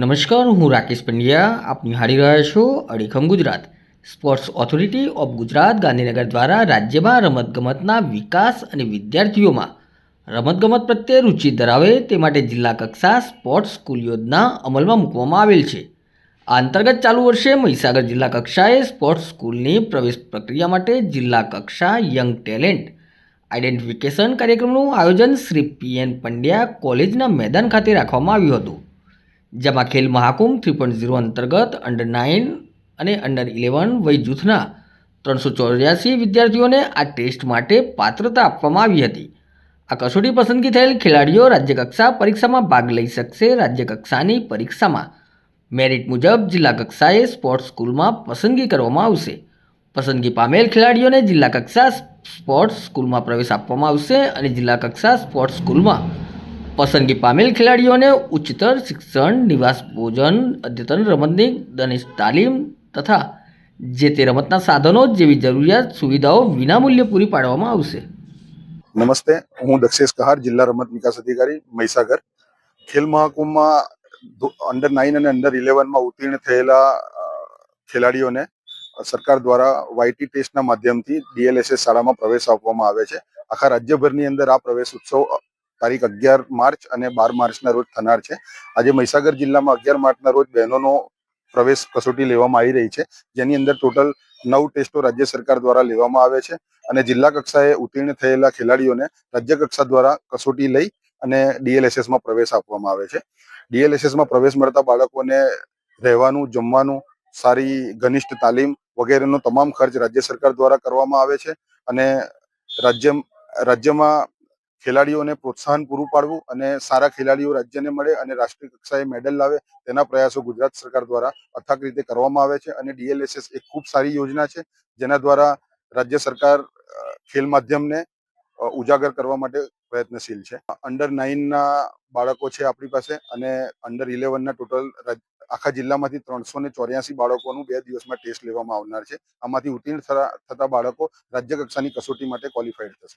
નમસ્કાર, હું રાકેશ પંડ્યા. આપ નિહાળી રહ્યા છો Adikham Gujarat. Sports authority of Gujarat Gandhinagar દ્વારા રાજ્યમાં રમતગમતના વિકાસ અને વિદ્યાર્થીઓમાં રમતગમત પ્રત્યે રુચિ ધરાવે તે માટે જિલ્લા કક્ષા સ્પોર્ટ્સ સ્કૂલ યોજના અમલમાં મૂકવામાં આવેલ છે. આ અંતર્ગત ચાલુ વર્ષે મહીસાગર જિલ્લા કક્ષાએ સ્પોર્ટ્સ સ્કૂલની પ્રવેશ પ્રક્રિયા માટે જિલ્લા કક્ષા યંગ ટેલેન્ટ આઇડેન્ટિફિકેશન કાર્યક્રમનું આયોજન શ્રી પી એન પંડ્યા કોલેજના મેદાન ખાતે રાખવામાં આવ્યું હતું. જેમાં Khel Mahakumbh three point zero અંતર્ગત અંડર નાઇન અને અંડર ઇલેવન વય જૂથના ત્રણસો ચોર્યાસી વિદ્યાર્થીઓને આ ટેસ્ટ માટે પાત્રતા આપવામાં આવી હતી. આ કસોટી પસંદગી થયેલ ખેલાડીઓ રાજ્યકક્ષા પરીક્ષામાં ભાગ લઈ શકશે રાજ્યકક્ષાની પરીક્ષામાં. મેરિટ મુજબ જિલ્લા કક્ષાએ સ્પોર્ટ્સ સ્કૂલમાં પસંદગી કરવામાં આવશે. પસંદગી પામેલ ખેલાડીઓને જિલ્લા કક્ષા સ્પોર્ટ્સ સ્કૂલમાં પ્રવેશ આપવામાં આવશે અને જિલ્લા કક્ષા સ્પોર્ટ્સ સ્કૂલમાં પસંદગી પામેલ ખેલાડીઓને ઉચ્ચતર શિક્ષણ, નિવાસ ભોજન, અદ્યતન રમતની દનિશ તાલીમ તથા જે તે રમતના સાધનો જેવી જરૂરિયાત સુવિધાઓ વિનામૂલ્યે પૂરી પાડવામાં આવશે. નમસ્તે, હું દક્ષેશ કહાર, જિલ્લા રમત વિકાસ અધિકારી, મહીસાગર. ખેલ મહાકુંભમાં અંડર નાઇન અને અંડર ઇલેવનમાં ઉત્તીર્ણ થયેલા ખેલાડીઓને સરકાર દ્વારા વાયટી ટેસ્ટના માધ્યમથી ડીએલએસએસ શાળામાં પ્રવેશ આપવામાં આવે છે. આખા રાજ્યભરની અંદર આ પ્રવેશ ઉત્સવ તારીખ અગિયાર માર્ચ અને બાર માર્ચના રોજ થનાર છે. આજે મહીસાગર જિલ્લામાં અગિયાર માર્ચના રોજ બહેનોનો પ્રવેશ કસોટી લેવામાં આવી રહી છે. જેની અંદર ટોટલ નવ ટેસ્ટો રાજ્ય સરકાર દ્વારા લેવામાં આવે છે અને જિલ્લા કક્ષાએ ઉત્તીર્ણ થયેલા ખેલાડીઓને રાજ્ય કક્ષા દ્વારા કસોટી લઈ અને ડીએલએસએસમાં પ્રવેશ આપવામાં આવે છે. ડીએલએસએસમાં પ્રવેશ મળતા બાળકોને રહેવાનું, જમવાનું, સારી ઘનિષ્ઠ તાલીમ વગેરેનો તમામ ખર્ચ રાજ્ય સરકાર દ્વારા કરવામાં આવે છે અને રાજ્ય રાજ્યમાં ખેલાડીઓને પ્રોત્સાહન પૂરું પાડવું અને સારા ખેલાડીઓ રાજ્યને મળે અને રાષ્ટ્રીય કક્ષાએ મેડલ લાવે, તેના પ્રયાસો ગુજરાત સરકાર દ્વારા અથાક રીતે કરવામાં આવે છે અને ડીએલએસએસ એક ખૂબ સારી યોજના છે, જેના દ્વારા રાજ્ય સરકાર ખેલ માધ્યમને ઉજાગર કરવા માટે પ્રયત્નશીલ છે. અંડર નાઇનના બાળકો છે આપણી પાસે અને અંડર ઇલેવનના ટોટલ આખા જિલ્લામાંથી ત્રણસો ને ચોર્યાસી બાળકોનું બે દિવસમાં ટેસ્ટ લેવામાં આવનાર છે. આમાંથી ઉત્તીર્ણ થતા બાળકો રાજ્ય કક્ષાની કસોટી માટે ક્વોલિફાઈડ થશે.